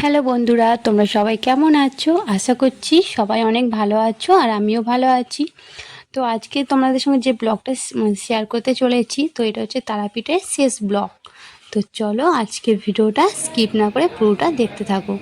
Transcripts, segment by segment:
Hello বন্ধুরা, তোমরা সবাই কেমন আছো? আশা করছি সবাই অনেক ভালো আছো আর আমিও ভালো আছি। তো আজকে তোমাদের সঙ্গে যে ব্লগটা শেয়ার করতে চলেছি, তো এটা হচ্ছে তারাপীঠের শেষ ব্লগ। তো চলো আজকের ভিডিওটা স্কিপ না করে পুরোটা দেখতে থাকো।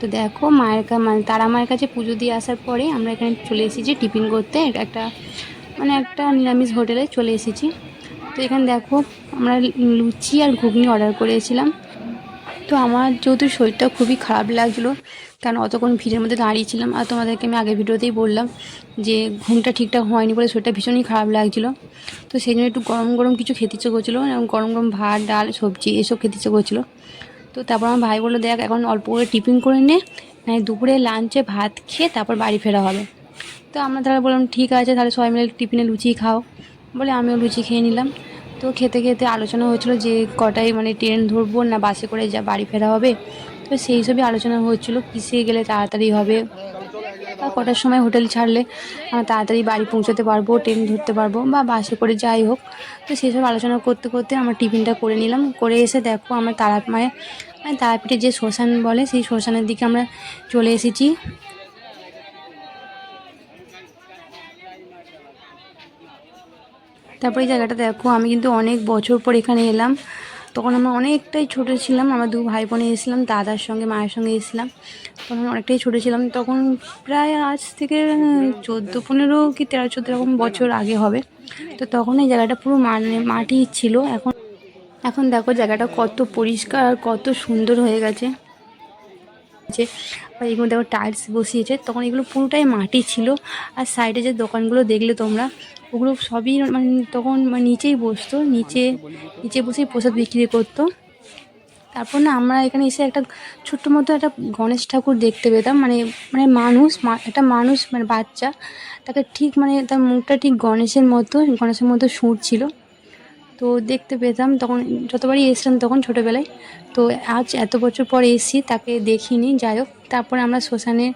তো দেখো মায়ের মানে তারা মায়ের কাছে পুজো দিয়ে আসার পরে আমরা এখানে চলে এসেছি টিফিন করতে। একটা মানে একটা নিরামিষ হোটেলে চলে এসেছি। তো এখানে দেখো আমরা লুচি আর ঘুগনি অর্ডার করেছিলাম। তো আমার যেহেতু শরীরটা খুবই খারাপ লাগছিল, কারণ অতক্ষণ ভিড়ের মধ্যে দাঁড়িয়েছিলাম, আর তোমাদেরকে আমি আগের ভিডিওতেই বললাম যে ঘুমটা ঠিকঠাক হয়নি বলে শরীরটা ভীষণই খারাপ লাগছিল। তো সেই জন্য একটু গরম গরম কিছু খেতে ইচ্ছে করছিল এবং গরম গরম ভাত, ডাল, সবজি এসব খেতে ইচ্ছে করছিল। তো তারপর আমার ভাই বলল, দেখ, এখন অল্প করে টিফিন করে নে মানে দুপুরে লাঞ্চে ভাত খেয়ে তারপর বাড়ি ফেরা হবে। তো আমরা তাহলে বললাম, ঠিক আছে, তাহলে সবাই মিলে টিফিনে লুচি খাও। বলে আমিও লুচি খেয়ে নিলাম। তো খেতে খেতে আলোচনা হচ্ছিল যে কটায় মানে ট্রেন ধরবো না বাসে করে যা বাড়ি ফেরা হবে। তো সেই সবই আলোচনা হচ্ছিল কিসে গেলে তাড়াতাড়ি হবে? বা কটার সময় হোটেল ছাড়লে তাড়াতাড়ি বাড়ি পৌঁছাতে পারব, ট্রেন ধরতে পারব বা বাসে করে যাই হোক। তো সেই সব আলোচনা করতে করতে আমার টিফিনটা করে নিলাম। করে এসে দেখো আমার তারা মায়ের মানে তারাপীঠে যে শ্মশান বলে, সেই শ্মশানের দিকে আমরা চলে এসেছি। তারপরে এই জায়গাটা দেখো, আমি কিন্তু অনেক বছর পর এখানে এলাম। তখন আমরা অনেকটাই ছোটো ছিলাম, আমার দু ভাই বোনে এসেছিলাম, দাদার সঙ্গে, মায়ের সঙ্গে এসেছিলাম। তখন অনেকটাই ছোটো ছিলাম, তখন প্রায় আজ থেকে চোদ্দ, পনেরো কি তেরো, চোদ্দ রকম বছর আগে হবে। তো তখন এই জায়গাটা পুরো মানে মাটি ছিল। এখন এখন দেখো জায়গাটা কত পরিষ্কার আর কত সুন্দর হয়ে গেছে। যে এগুলো দেখো টাইলস বসিয়েছে, তখন এগুলো পুরোটাই মাটি ছিল। আর সাইডে যে দোকানগুলো দেখলে তোমরা ওগুলো সবই মানে তখন মানে নিচেই বসতো, নিচে নিচে বসেই প্রসাদ বিক্রি করতো। তারপর না আমরা এখানে এসে একটা ছোট্ট মতো একটা গণেশ ঠাকুর দেখতে পেতাম। মানে মানে মানুষ একটা মানুষ মানে বাচ্চা, তাকে ঠিক মানে তার মুখটা ঠিক গণেশের মতো গণেশের মতো সুর ছিল। তো দেখতে পেতাম তখন যতবারই এসেছিলাম তখন ছোটোবেলায়। তো আজ এত বছর পর এসেছি, তাকে দেখিনি, যাই হোক। তারপরে আমরা শ্মশানের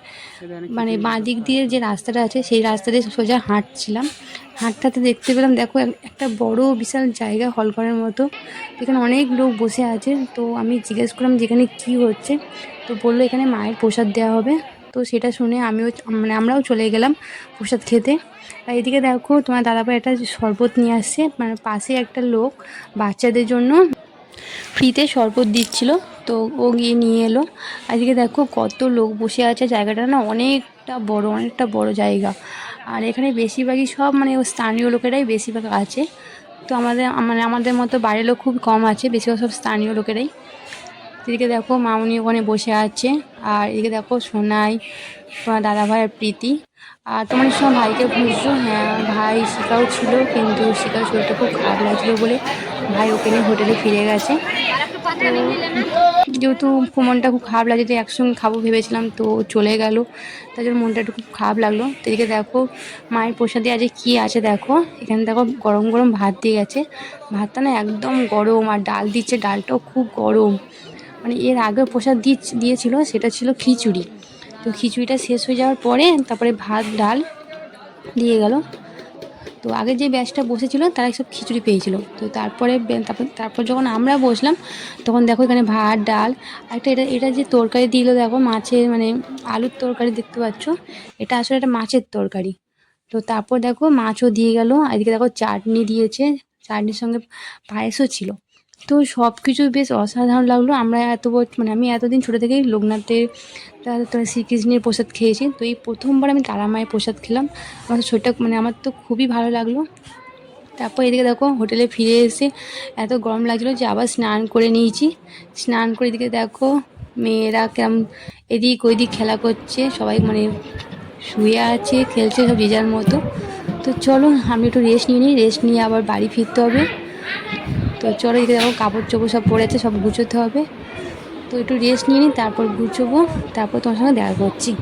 মানে বাঁ দিক দিয়ে যে রাস্তাটা আছে, সেই রাস্তা দিয়ে সোজা হাঁটছিলাম। হাঁটতে দেখতে পেলাম, দেখো একটা বড় বিশাল জায়গা হল ঘরের মতো। এখানে অনেক লোক বসে আছে। তো আমি জিজ্ঞেস করলাম যেখানে কি হচ্ছে? তো বলল এখানে মায়ের প্রসাদ দেওয়া হবে। তো সেটা শুনে আমিও মানে আমরাও চলে গেলাম প্রসাদ খেতে। আর এদিকে দেখো, তোমার দাদাভাই একটা শরবত নিয়ে আসছে। মানে পাশে একটা লোক বাচ্চাদের জন্য ফ্রিতে শরবত দিচ্ছিল, তো ও গিয়ে নিয়ে এলো। আজকে দেখো, কত লোক বসে আছে। জায়গাটা না অনেকটা বড় অনেকটা বড় জায়গা। আর এখানে বেশিরভাগই সব মানে স্থানীয় লোকেরাই বেশিরভাগ আছে। তো আমাদের মানে আমাদের মতো বাইরের লোক খুব কম আছে। বেশিরভাগ সব স্থানীয় লোকেরাই। এদিকে দেখো মামনি ওখানে বসে আছে, আর এদিকে দেখো সোনাই তোমার দাদা ভাই আর প্রীতি। আর তোমার সময় ভাইকে খুঁজছো? হ্যাঁ ভাই শিকাও ছিল, কিন্তু শিকার শরীরটা খুব খারাপ লাগছিল বলে ভাই ওখানে হোটেলে ফিরে গেছে। তো যেহেতু মনটা খুব খারাপ লাগছে যে একসঙ্গে খাব ভেবেছিলাম, তো চলে গেল। তার জন্য মনটা একটু খুব খারাপ লাগল। তো এদিকে দেখো মায়ের প্রসাদে আজকে কী আছে দেখো? এখানে দেখো গরম গরম ভাত দিয়ে গেছে। ভাতটা না একদম গরম, আর ডাল দিচ্ছে, ডালটাও খুব গরম। মানে এর আগে প্রসাদ দিয়ে দিয়েছিল, সেটা ছিল খিচুড়ি। তো খিচুড়িটা শেষ হয়ে যাওয়ার পরে তারপরে ভাত, ডাল দিয়ে গেল। তো আগে যে ব্যাচটা বসেছিল, তারা সব খিচুড়ি পেয়েছিল। তো তারপরে তারপর তারপর যখন আমরা বসলাম, তখন দেখো এখানে ভাত, ডাল একটা এটা এটা যে তরকারি দিল দেখো, মাছের মানে আলুর তরকারি দেখতে পাচ্ছ। এটা আসলে একটা মাছের তরকারি। তো তারপর দেখো মাছও দিয়ে গেল এদিকে দেখো চাটনি দিয়েছে। চাটনির সঙ্গে পায়েসও ছিল। তো সব কিছু বেশ অসাধারণ লাগল। আমরা এত মানে আমি এতদিন ছোটো থেকেই লোকনাথের শ্রীকৃষ্ণের প্রসাদ খেয়েছি। তো এই প্রথমবার আমি তারা মায়ের প্রসাদ খেলাম। আমার শরীরটা মানে আমার তো খুবই ভালো লাগল। তারপর এদিকে দেখো, হোটেলে ফিরে এসে এত গরম লাগছিল যে আবার স্নান করে নিয়েছি। স্নান করে এদিকে দেখো, মেয়েরা কেমন এদিক ওইদিক খেলা করছে। সবাই মানে শুয়ে আছে, খেলছে সব যে যার মতো। তো চলো, আমি একটু রেস্ট নিয়ে নিই। রেস্ট নিয়ে আবার বাড়ি ফিরতে হবে। তো চলো এদিকে দেখো, কাপড় চোপড় সব পড়েছে সব গুছোতে হবে। তো একটু রেস্ট নিয়ে নিই তারপর গুছোবো, তারপর তোমার সঙ্গে দেখা করছি।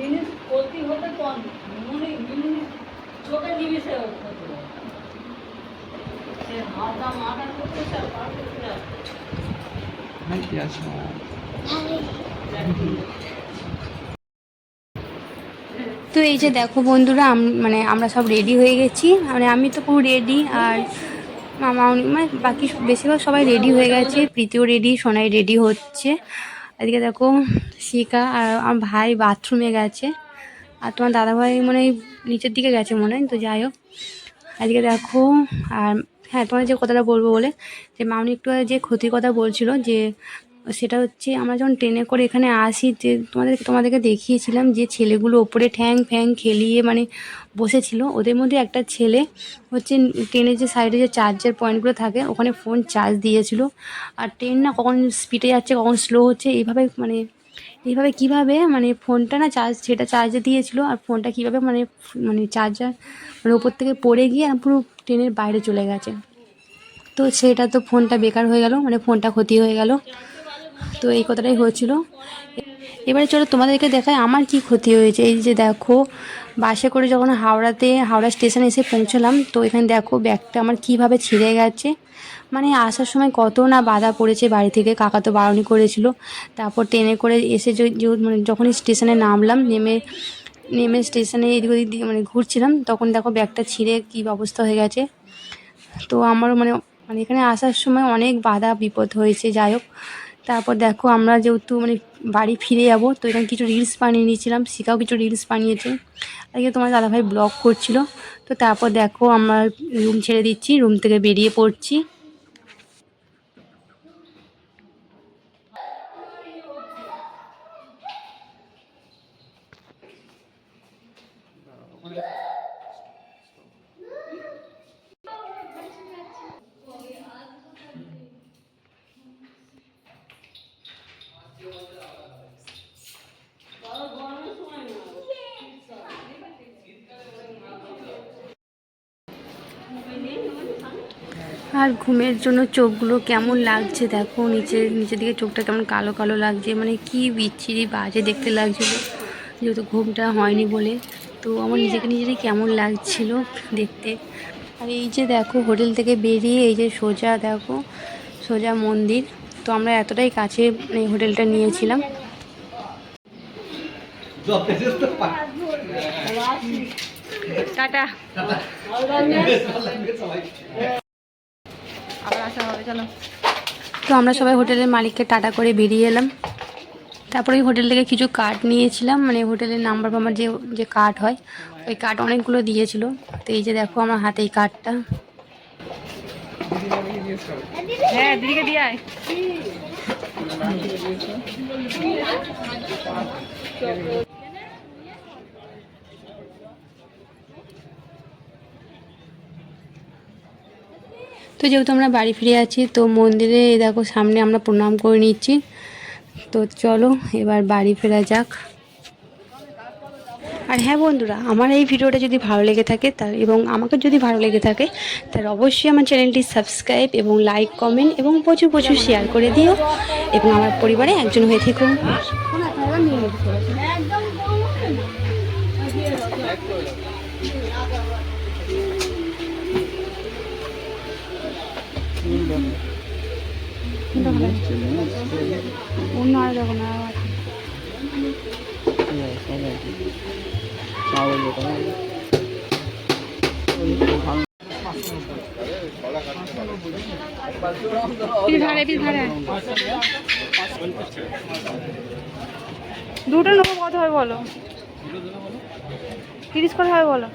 জিনিস ক্ষতি হতে কম চোখে পারে। সে হাতা মাথা করতে চায় পার করতে চায় Ai, que ótimo. তো এই যে দেখো বন্ধুরা মানে আমরা সব রেডি হয়ে গেছি। মানে আমি তো পুরো রেডি আর মামা মানে বাকি বেশিরভাগ সবাই রেডি হয়ে গেছে। প্রীতিও রেডি সোনাই রেডি হচ্ছে। এদিকে দেখো শিকা আর আমার ভাই বাথরুমে গেছে। আর তোমার দাদাভাই মানে নিচের দিকে গেছে মনে হয়, তো যাই হোক। আজকে দেখো আর হ্যাঁ তোমার যে কথাটা বলব বলে, যে মামনি একটু যে ক্ষতির কথা বলছিল, যে সেটা হচ্ছে আমরা যখন ট্রেনে করে এখানে আসি, যে তোমাদের, তোমাদেরকে দেখিয়েছিলাম যে ছেলেগুলো ওপরে ঠ্যাং ফ্যাং খেলিয়ে মানে বসেছিল, ওদের মধ্যে একটা ছেলে হচ্ছে ট্রেনের যে সাইডে যে চার্জার পয়েন্টগুলো থাকে, ওখানে ফোন চার্জ দিয়েছিল। আর ট্রেন না কখন স্পিডে যাচ্ছে, কখন স্লো হচ্ছে, এইভাবে মানে এইভাবে কীভাবে মানে ফোনটা না চার্জ, সেটা চার্জে দিয়েছিল আর ফোনটা কীভাবে মানে মানে চার্জার মানে ওপর থেকে পড়ে গিয়ে পুরো ট্রেনের বাইরে চলে গেছে। তো সেটা তো ফোনটা বেকার হয়ে গেল মানে ফোনটা ক্ষতি হয়ে গেল। তো এই কথাটাই হয়েছিল। এবারে চলো তোমাদেরকে দেখায় আমার কি ক্ষতি হয়েছে। এই যে দেখো, বাসে করে যখন হাওড়াতে, হাওড়া স্টেশনে এসে পৌঁছলাম, তো এখানে দেখো ব্যাগটা আমার কীভাবে ছিঁড়ে গেছে। মানে আসার সময় কত না বাধা পড়েছে বাড়ি থেকে, কাকা তো বারণই করেছিল। তারপর ট্রেনে করে এসে মানে যখনই স্টেশনে নামলাম, নেমে নেমে স্টেশনে এদিক ওদিক মানে ঘুরছিলাম, তখন দেখো ব্যাগটা ছিঁড়ে কী অবস্থা হয়ে গেছে। তো আমারও মানে মানে এখানে আসার সময় অনেক বাধা, বিপদ হয়েছে, যাই হোক। তারপর দেখো আমরা যেহেতু মানে বাড়ি ফিরে যাব, তো এখানে কিছু রিলস বানিয়ে নিয়েছিলাম শিখাও কিছু রিলস বানিয়েছে। আজকে তোমার দাদাভাই ব্লগ করছিল। তো তারপর দেখো আমরা রুম ছেড়ে দিচ্ছি রুম থেকে বেরিয়ে পড়ছি। আর ঘুমের জন্য চোখগুলো কেমন লাগছে? দেখো, নিচে, নিচের দিকে চোখটা কেমন কালো কালো লাগছে। মানে কি বিচ্ছিরি বাজে দেখতে লাগছিল। যেহেতু ঘুমটা হয়নি বলে। তো আমার নিজেকে নিজেরই কেমন লাগছিল দেখতে। আর এই যে দেখো, হোটেল থেকে বেরিয়ে এই যে সোজা দেখো, সোজা মন্দির। তো আমরা এতটাই কাছে মানে হোটেলটা নিয়েছিলাম। টাটা। আবার হবে চলো। তো আমরা সবাই হোটেলের মালিককে টাটা করে বেরিয়ে এলাম। তারপরে ওই হোটেল থেকে কিছু কার্ড নিয়েছিলাম মানে হোটেলের নাম্বার আমার যে যে কার্ড হয় ওই কার্ড অনেকগুলো দিয়েছিল। তো এই যে দেখো আমার হাতে এই কার্ডটা। হ্যাঁ দিদিকে দিয়ে আয়। তো যেহেতু আমরা বাড়ি ফিরে আছি, তো মন্দিরে দেখো সামনে আমরা প্রণাম করে নিচ্ছি। তো চলো এবার বাড়ি ফেরা যাক। আর হ্যাঁ বন্ধুরা, আমার এই ভিডিওটা যদি ভালো লেগে থাকে তার এবং আমাকে যদি ভালো লেগে থাকে, তাহলে অবশ্যই আমার চ্যানেলটি সাবস্ক্রাইব এবং লাইক, কমেন্ট এবং প্রচুর প্রচুর শেয়ার করে দিও এবং আমার পরিবারে একজন হয়ে থেকো। একদম অন্য আর দুটো নেব কত হয় বলো? তিরিশ করে হয় বলো?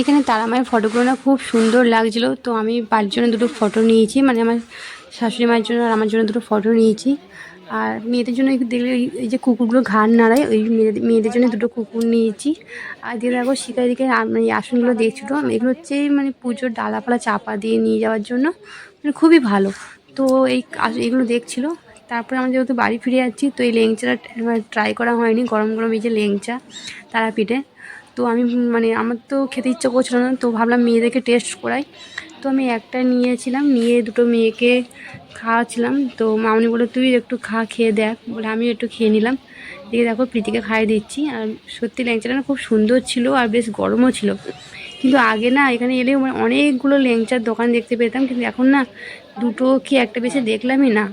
এখানে তারা মায়ের ফটোগুলো না খুব সুন্দর লাগছিল। তো আমি বাড়ির জন্য দুটো ফটো নিয়েছি মানে আমার শাশুড়ি মায়ের জন্য আর আমার জন্য দুটো ফটো নিয়েছি। আর মেয়েদের জন্য দেখলে এই- যে কুকুরগুলো ঘাড় নাড়ায়, ওই মেয়েদের মেয়েদের জন্য দুটো কুকুর নিয়েছি। আর দিয়ে দেখো শিকার দিকে মানে আসনগুলো দেখছিলো এগুলো হচ্ছে মানে পুজোর ডালাপালা চাপা দিয়ে নিয়ে যাওয়ার জন্য। মানে খুবই ভালো। তো এই এগুলো দেখছিলো। তারপরে আমরা যেহেতু বাড়ি ফিরে যাচ্ছি, তো এই লেংচাটা ট্রাই করা হয়নি, গরম গরম এই যে লেংচা, তারাপীঠে। তো আমি মানে আমার তো খেতে ইচ্ছা করছিল না, তো ভাবলাম মেয়েদেরকে টেস্ট করাই। তো আমি একটা নিয়েছিলাম, নিয়ে দুটো মেয়েকে খাওয়াচ্ছিলাম। তো মামনি বলে তুই একটু খা, খেয়ে দেখ। বলে আমি একটু খেয়ে নিলাম। দেখে দেখো, প্রীতিকে খাইয়ে দিচ্ছি। আর সত্যি ল্যাংচাটা না খুব সুন্দর ছিল আর বেশ গরমও ছিল। কিন্তু আগে না, এখানে এলেও মানে অনেকগুলো ল্যাংচার দোকান দেখতে পেতাম। কিন্তু এখন না, দুটো কি একটা বেশি দেখলামই না।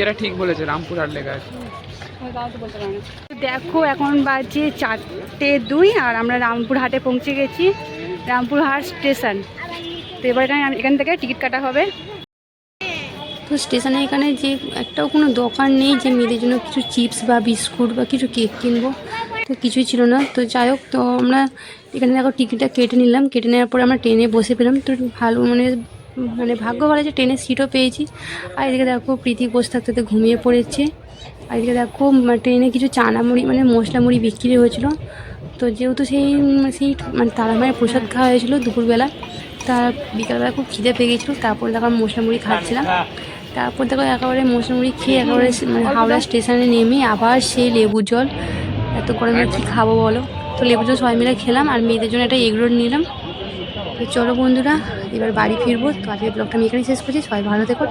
এটা ঠিক বলেছে রামপুর আর লেখা আছে। দেখো এখন বাজে চারটে দুই আর আমরা রামপুর হাটে পৌঁছে গেছি রামপুর হাট স্টেশন। তো এবার এখানে এখান থেকে টিকিট কাটা হবে। তো স্টেশনে এখানে যে একটাও কোনো দোকান নেই যে মেয়েদের জন্য কিছু চিপস বা বিস্কুট বা কিছু কেক কিনবো তো কিছুই ছিল না। তো যাই হোক তো আমরা এখানে দেখো টিকিটটা কেটে নিলাম। কেটে নেওয়ার পরে আমরা ট্রেনে বসে পেলাম। তো ভালো মানে মানে ভাগ্য ভালো যে ট্রেনের সিটও পেয়েছি। আর এদিকে দেখো, প্রীতি বসে থাকতে ঘুমিয়ে পড়েছে। আর এদিকে দেখো মানে ট্রেনে কিছু চানা মুড়ি মানে মশলা মুড়ি বিক্রি হয়েছিল। তো যেহেতু সেই সেই মানে তারা মায়ের প্রসাদ খাওয়া হয়েছিল দুপুরবেলা, তা বিকালবেলা খুব খিদে পেয়ে গেছিল। তারপর দেখো আমি মশলা মুড়ি খাচ্ছিলাম। তারপর দেখো একেবারে মশলা মুড়ি খেয়ে একেবারে মানে হাওড়া স্টেশনে নেমে আবার সেই লেবু জল। এত গরমে কী খাব বলো? তো লেবু জল সবাই মিলে খেলাম, আর মেয়েদের জন্য একটা এগরোল নিলাম। তো চলো বন্ধুরা, এবার বাড়ি ফিরবো। তো আজকের ব্লগটা আমি এখানেই শেষ করছি। সবাই ভালো থেকো